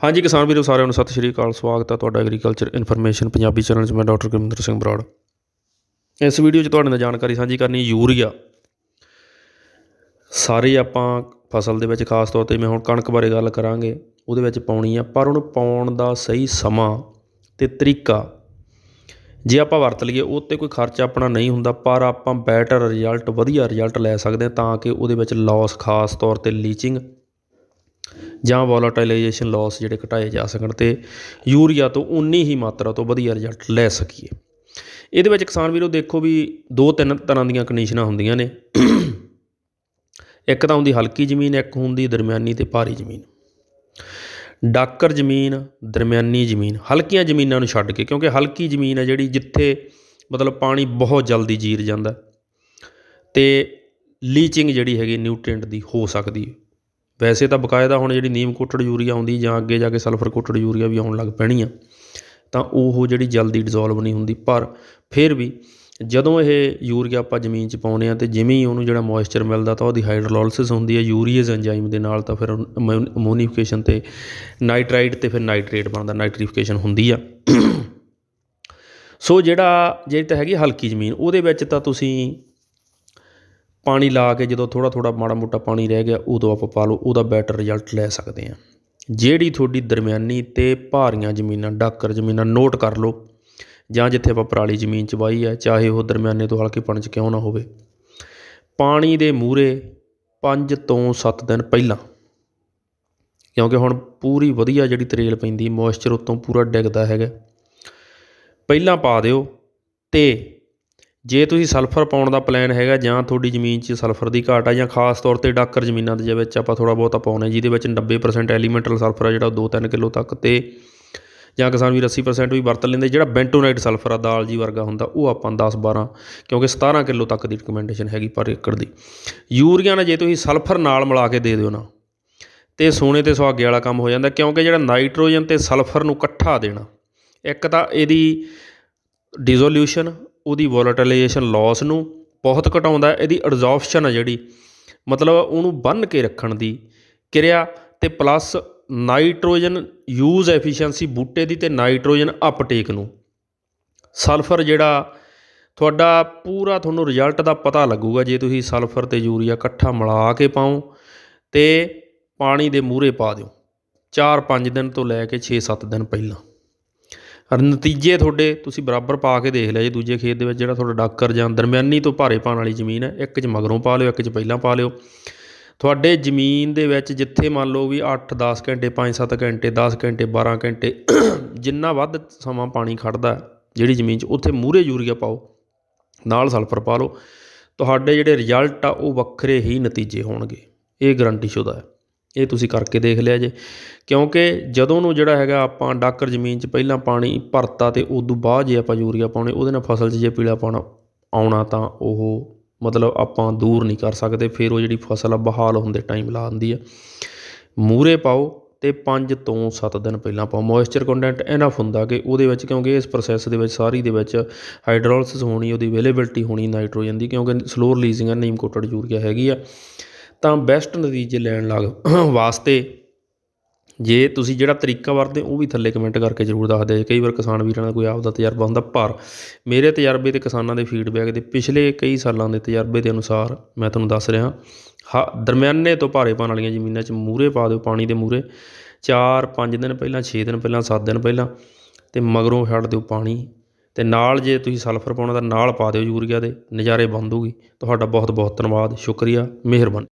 ਹਾਂਜੀ ਕਿਸਾਨ ਵੀਰੋ, ਸਾਰਿਆਂ ਨੂੰ ਸਤਿ ਸ਼੍ਰੀ ਅਕਾਲ, ਸਵਾਗਤ ਹੈ ਤੁਹਾਡਾ ਐਗਰੀਕਲਚਰ ਇਨਫੋਰਮੇਸ਼ਨ ਪੰਜਾਬੀ ਚੈਨਲ 'ਚ, ਮੈਂ ਡਾਕਟਰ ਗੁਰਮਿੰਦਰ ਸਿੰਘ ਬਰਾੜ। ਇਸ ਵੀਡੀਓ 'ਚ ਤੁਹਾਡੇ ਨਾਲ ਜਾਣਕਾਰੀ ਸਾਂਝੀ ਕਰਨੀ ਯੂਰੀਆ। ਸਾਰੇ ਆਪਾਂ ਫਸਲ ਦੇ ਵਿੱਚ ਖਾਸ ਤੌਰ ਤੇ ਮੈਂ ਹੁਣ ਕਣਕ ਬਾਰੇ ਗੱਲ ਕਰਾਂਗੇ, ਉਹਦੇ ਵਿੱਚ ਪਾਉਣੀ ਆ, ਪਰ ਉਹਨੂੰ ਪਾਉਣ ਦਾ ਸਹੀ ਸਮਾਂ ਤੇ ਤਰੀਕਾ, ਜੇ ਆਪਾਂ ਵਰਤ ਲਈਏ, ਉਹ 'ਤੇ ਕੋਈ ਖਰਚਾ ਆਪਣਾ ਨਹੀਂ ਹੁੰਦਾ, ਪਰ ਆਪਾਂ ਬੈਟਰ ਰਿਜ਼ਲਟ ਵਧੀਆ ਰਿਜ਼ਲਟ ਲੈ ਸਕਦੇ ਹਾਂ ਤਾਂ ਕਿ ਉਹਦੇ ਵਿੱਚ ਲਾਸ ਖਾਸ ਤੌਰ ਤੇ ਲੀਚਿੰਗ ਜਾਂ ਵੋਲਾਟਾਈਲਾਈਜੇਸ਼ਨ ਲਾਸ ਜਿਹੜੇ ਘਟਾਏ ਜਾ ਸਕਣ ਤੇ ਯੂਰੀਆ ਤੋਂ ਉਨੀ ਹੀ ਮਾਤਰਾ ਤੋਂ ਵਧੀਆ ਰਿਜ਼ਲਟ ਲੈ ਸਕੀਏ। ਇਹਦੇ ਵਿੱਚ ਕਿਸਾਨ ਵੀਰੋ ਦੇਖੋ ਵੀ ਦੋ ਤਿੰਨ ਤਰ੍ਹਾਂ ਦੀਆਂ ਕੰਡੀਸ਼ਨਾਂ ਹੁੰਦੀਆਂ ਨੇ। ਇੱਕ ਤਾਂ ਹੁੰਦੀ ਹਲਕੀ ਜ਼ਮੀਨ, ਇੱਕ ਹੁੰਦੀ ਦਰਮਿਆਨੀ ਤੇ ਭਾਰੀ ਜ਼ਮੀਨ। ਡਾਕਰ ਜ਼ਮੀਨ, ਦਰਮਿਆਨੀ ਜ਼ਮੀਨ, ਹਲਕੀਆਂ ਜ਼ਮੀਨਾਂ ਨੂੰ ਛੱਡ ਕੇ ਕਿਉਂਕਿ ਹਲਕੀ ਜ਼ਮੀਨ ਹੈ ਜਿਹੜੀ ਜਿੱਥੇ ਮਤਲਬ ਪਾਣੀ ਬਹੁਤ ਜਲਦੀ ਜੀਰ ਜਾਂਦਾ ਤੇ ਲੀਚਿੰਗ ਜਿਹੜੀ ਹੈਗੀ ਨਿਊਟ੍ਰੀਐਂਟ ਦੀ ਹੋ ਸਕਦੀ ਹੈ। ਵੈਸੇ ਤਾਂ ਬਕਾਇਦਾ ਹੁਣ ਜਿਹੜੀ ਨੀਮ ਕੋਟਡ ਯੂਰੀਆ ਆਉਂਦੀ ਜਾਂ ਅੱਗੇ ਜਾ ਕੇ ਸਲਫਰ ਕੋਟਡ ਯੂਰੀਆ ਵੀ ਆਉਣ ਲੱਗ ਪੈਣੀ ਆ, ਤਾਂ ਉਹ ਜਿਹੜੀ ਜਲਦੀ ਡਿਜ਼ੋਲਵ ਨਹੀਂ ਹੁੰਦੀ। ਪਰ ਫਿਰ ਵੀ ਜਦੋਂ ਇਹ ਯੂਰੀਆ ਆਪਾਂ ਜ਼ਮੀਨ 'ਚ ਪਾਉਂਦੇ ਆ ਤੇ ਜਿਵੇਂ ਹੀ ਉਹਨੂੰ ਜਿਹੜਾ ਮੋਇਸਚਰ ਮਿਲਦਾ ਤਾਂ ਉਹਦੀ ਹਾਈਡਰੋਲਾਈਸਿਸ ਹੁੰਦੀ ਹੈ ਯੂਰੀਏਜ਼ ਐਂਜ਼ਾਈਮ ਦੇ ਨਾਲ ਤਾਂ ਫਿਰ ਅਮੋਨੀਫਿਕੇਸ਼ਨ ਤੇ ਨਾਈਟ੍ਰਾਈਟ ਤੇ ਫਿਰ ਨਾਈਟ੍ਰੇਟ ਬਣਦਾ ਨਾਈਟ੍ਰੀਫਿਕੇਸ਼ਨ ਹੁੰਦੀ ਆ। ਸੋ ਜਿਹੜਾ, ਜਿਹੜੀ ਤਾਂ ਹੈਗੀ ਹਲਕੀ ਜ਼ਮੀਨ, ਉਹਦੇ ਵਿੱਚ ਤਾਂ ਤੁਸੀਂ ਪਾਣੀ ਲਾ ਕੇ ਜਦੋਂ ਥੋੜਾ ਥੋੜਾ ਮਾੜਾ ਮੋਟਾ ਪਾਣੀ ਰਹਿ ਗਿਆ, ਉਦੋਂ ਆਪਾਂ ਪਾ ਲਓ, ਉਹਦਾ ਬੈਟਰ ਰਿਜ਼ਲਟ ਲੈ ਸਕਦੇ ਆ ਜਿਹੜੀ ਤੁਹਾਡੀ ਦਰਮਿਆਨੀ ਤੇ ਭਾਰੀਆਂ ਜ਼ਮੀਨਾਂ, ਡਾਕਰ ਜ਼ਮੀਨਾਂ ਨੋਟ ਕਰ ਲਓ, ਜਾਂ ਜਿੱਥੇ ਆਪਾਂ ਪਰਾਲੀ ਜ਼ਮੀਨ 'ਚ ਵਾਹੀ ਹੈ ਚਾਹੇ ਉਹ ਦਰਮਿਆਨੇ ਤੋਂ ਹਲਕੇ ਪਣ 'ਚ ਕਿਉਂ ਨਾ ਹੋਵੇ। ਪਾਣੀ ਦੇ ਮੂਰੇ 5 ਤੋਂ 7 ਦਿਨ ਪਹਿਲਾਂ, ਕਿਉਂਕਿ ਹੁਣ ਪੂਰੀ ਵਧੀਆ ਜਿਹੜੀ ਤਰੇਲ ਪੈਂਦੀ ਮੋਇਸਚਰ ਉਤੋਂ ਪੂਰਾ ਡਿੱਗਦਾ ਹੈਗਾ। ਪਹਿਲਾਂ ਪਾ ਦਿਓ ਤੇ ਜੇ ਤੁਸੀਂ ਸਲਫਰ ਪਾਉਣ ਦਾ ਪਲਾਨ ਹੈਗਾ ਜਾਂ ਤੁਹਾਡੀ ਜ਼ਮੀਨ 'ਚ ਸਲਫਰ ਦੀ ਘਾਟ ਆ ਜਾਂ ਖਾਸ ਤੌਰ ਤੇ ਡਾਕਰ ਜ਼ਮੀਨਾਂ ਦੇ ਵਿੱਚ ਆਪਾਂ ਥੋੜਾ ਬਹੁਤਾ ਪਾਉਂਦੇ ਜਿਹਦੇ ਵਿੱਚ 90% ਐਲੀਮੈਂਟਲ ਸਲਫਰ ਆ ਜਿਹੜਾ 2-3 ਕਿਲੋ ਤੱਕ ਤੇ ਜਾਂ ਕਿਸਾਨ ਵੀ 80% ਵੀ ਵਰਤ ਲੈਂਦੇ, ਜਿਹੜਾ ਬੈਂਟੋਨਾਈਟ ਸਲਫਰ ਆ, ਦਾਲ ਜੀ ਵਰਗਾ ਹੁੰਦਾ, ਉਹ ਆਪਾਂ 10-12 ਕਿਉਂਕਿ 17 ਕਿਲੋ ਤੱਕ ਦੀ ਰਿਕਮੈਂਡੇਸ਼ਨ ਹੈਗੀ ਪਰ ਏਕੜ ਦੀ। ਯੂਰੀਆ ਨਾਲ ਜੇ ਤੁਸੀਂ ਸਲਫਰ ਨਾਲ ਮਿਲਾ ਕੇ ਦੇ ਦਿਓ ਨਾ, ਤੇ ਸੋਨੇ ਤੇ ਸੁਹਾਗੇ ਵਾਲਾ ਕੰਮ ਹੋ ਜਾਂਦਾ ਕਿਉਂਕਿ ਜਿਹੜਾ ਨਾਈਟ੍ਰੋਜਨ ਤੇ ਸਲਫਰ ਨੂੰ ਇਕੱਠਾ ਦੇਣਾ, ਇੱਕ ਤਾਂ ਇਹਦੀ ਡਿਜ਼ੋਲਿਊਸ਼ਨ ਉਹਦੀ ਵੋਲਟਲਾਈਜੇਸ਼ਨ ਲਾਸ ਨੂੰ ਬਹੁਤ ਘਟਾਉਂਦਾ ਇਹਦੀ ਐਡਜ਼ੌਰਪਸ਼ਨ ਆ ਜਿਹੜੀ। ਮਤਲਬ ਉਹਨੂੰ ਬੰਨ ਕੇ ਰੱਖਣ ਦੀ ਕਿਰਿਆ ਤੇ ਪਲੱਸ ਨਾਈਟ੍ਰੋਜਨ ਯੂਜ਼ ਐਫੀਸ਼ੀਐਂਸੀ ਬੂਟੇ ਦੀ ਤੇ ਨਾਈਟ੍ਰੋਜਨ ਅਪਟੇਕ ਨੂੰ। ਸਲਫਰ ਜਿਹੜਾ ਤੁਹਾਡਾ ਪੂਰਾ ਤੁਹਾਨੂੰ ਰਿਜ਼ਲਟ ਦਾ ਪਤਾ ਲੱਗੂਗਾ, ਜੇ ਤੁਸੀਂ ਸਲਫਰ ਤੇ ਯੂਰੀਆ ਇਕੱਠਾ ਮਿਲਾ ਕੇ ਪਾਓ ਤੇ ਪਾਣੀ ਦੇ ਮੂਹਰੇ ਪਾ ਦਿਓ 4-5 ਦਿਨ ਤੋਂ ਲੈ ਕੇ 6-7 ਦਿਨ ਪਹਿਲਾਂ। ਔਰ ਨਤੀਜੇ ਤੁਹਾਡੇ ਤੁਸੀਂ ਬਰਾਬਰ ਪਾ ਕੇ ਦੇਖ ਲਿਆ ਜੇ ਦੂਜੇ ਖੇਤ ਦੇ ਵਿੱਚ ਜਿਹੜਾ ਤੁਹਾਡਾ ਡਾਕਰ ਜਾਂ ਦਰਮਿਆਨੀ ਤੋਂ ਭਾਰੇ ਪਾਣ ਵਾਲੀ ਜ਼ਮੀਨ ਹੈ, ਇੱਕ 'ਚ ਮਗਰੋਂ ਪਾ ਲਿਓ, ਇੱਕ 'ਚ ਪਹਿਲਾਂ ਪਾ ਲਿਓ। ਤੁਹਾਡੇ ਜ਼ਮੀਨ ਦੇ ਵਿੱਚ ਜਿੱਥੇ ਮੰਨ ਲਓ ਵੀ 8-10 ਘੰਟੇ 5-7 ਘੰਟੇ 10 ਘੰਟੇ 12 ਘੰਟੇ ਜਿੰਨਾ ਵੱਧ ਸਮਾਂ ਪਾਣੀ ਖੜਦਾ ਜਿਹੜੀ ਜ਼ਮੀਨ 'ਚ, ਉੱਥੇ ਮੂਹਰੇ ਯੂਰੀਆ ਪਾਓ, ਨਾਲ ਸਲਫਰ ਪਾ ਲਓ। ਤੁਹਾਡੇ ਜਿਹੜੇ ਰਿਜ਼ਲਟ ਆ ਉਹ ਵੱਖਰੇ ਹੀ ਨਤੀਜੇ ਹੋਣਗੇ। ਇਹ ਗਰੰਟੀ ਸ਼ੁਦਾ ਹੈ। ਇਹ ਤੁਸੀਂ ਕਰਕੇ ਦੇਖ ਲਿਆ ਜੇ। ਕਿਉਂਕਿ ਜਦੋਂ ਨੂੰ ਜਿਹੜਾ ਹੈਗਾ ਆਪਾਂ ਡਾਕਰ ਜ਼ਮੀਨ 'ਚ ਪਹਿਲਾਂ ਪਾਣੀ ਭਰਤਾ ਤੇ ਉਦੋਂ ਬਾਅਦ ਜੇ ਆਪਾਂ ਯੂਰੀਆ ਪਾਉਣੇ, ਉਹਦੇ ਨਾਲ ਫਸਲ 'ਚ ਜੇ ਪੀਲਾ ਪਾਉਣਾ ਆਉਣਾ ਤਾਂ ਉਹ ਮਤਲਬ ਆਪਾਂ ਦੂਰ ਨਹੀਂ ਕਰ ਸਕਦੇ, ਫਿਰ ਉਹ ਜਿਹੜੀ ਫਸਲ ਆ ਬਹਾਲ ਹੁੰਦੇ ਟਾਈਮ ਲਾ ਦਿੰਦੀ ਆ। ਮੂਰੇ ਪਾਓ ਤੇ 5 ਤੋਂ 7 ਦਿਨ ਪਹਿਲਾਂ ਪਾਓ। ਮੋਇਸਚਰ ਕੰਟੈਂਟ ਇਨਫ ਹੁੰਦਾ ਕਿ ਉਹਦੇ ਵਿੱਚ ਕਿਉਂਕਿ ਇਸ ਪ੍ਰੋਸੈਸ ਦੇ ਵਿੱਚ ਸਾਰੀ ਦੇ ਵਿੱਚ ਹਾਈਡਰੋਲਿਸਿਸ ਹੋਣੀ, ਉਹਦੀ ਅਵੇਲੇਬਿਲਟੀ ਹੋਣੀ ਨਾਈਟ੍ਰੋਜਨ ਦੀ, ਕਿਉਂਕਿ ਸਲੋ ਰਿਲੀਜ਼ਿੰਗ ਹੈ ਨੀਮ ਕੋਟਡ ਯੂਰੀਆ ਹੈਗੀ ਆ। ਤਾਂ ਬੈਸਟ ਨਤੀਜੇ ਲੈਣ ਲੱਗ ਵਾਸਤੇ ਜੇ ਤੁਸੀਂ ਜਿਹੜਾ ਤਰੀਕਾ ਵਰਤਦੇ ਉਹ ਵੀ ਥੱਲੇ ਕਮੈਂਟ ਕਰਕੇ ਜ਼ਰੂਰ ਦੱਸ ਦਿਓ ਕਈ ਵਾਰ ਕਿਸਾਨ ਵੀਰਾਂ ਦਾ ਕੋਈ ਆਪ ਦਾ ਤਜਰਬਾ ਹੁੰਦਾ, ਪਰ ਮੇਰੇ ਤਜਰਬੇ ਤੇ ਕਿਸਾਨਾਂ ਦੇ ਫੀਡਬੈਕ ਦੇ ਪਿਛਲੇ ਕਈ ਸਾਲਾਂ ਦੇ ਤਜਰਬੇ ਦੇ ਅਨੁਸਾਰ ਮੈਂ ਤੁਹਾਨੂੰ ਦੱਸ ਰਿਹਾ, ਹਾਂ, ਦਰਮਿਆਨੇ ਤੋਂ ਭਾਰੇ ਪਾਣ ਵਾਲੀਆਂ ਜ਼ਮੀਨਾਂ 'ਚ ਮੂਰੇ ਪਾ ਦਿਓ ਪਾਣੀ ਦੇ ਮੂਰੇ 4-5 ਦਿਨ ਪਹਿਲਾਂ 6 ਦਿਨ ਪਹਿਲਾਂ 7 ਦਿਨ ਪਹਿਲਾਂ ਤੇ ਮਗਰੋਂ ਛੱਡ ਦਿਓ ਪਾਣੀ ਤੇ ਨਾਲ ਜੇ ਤੁਸੀਂ ਸਲਫਰ ਪਾਉਣਾ ਤਾਂ ਨਾਲ ਪਾ ਦਿਓ ਯੂਰੀਆ ਦੇ, ਨਜ਼ਾਰੇ ਬੰਦ ਹੋਊਗੀ ਤੁਹਾਡਾ ਬਹੁਤ ਬਹੁਤ ਧੰਨਵਾਦ, ਸ਼ੁਕਰੀਆ, ਮਿਹਰਬਾਨੀ।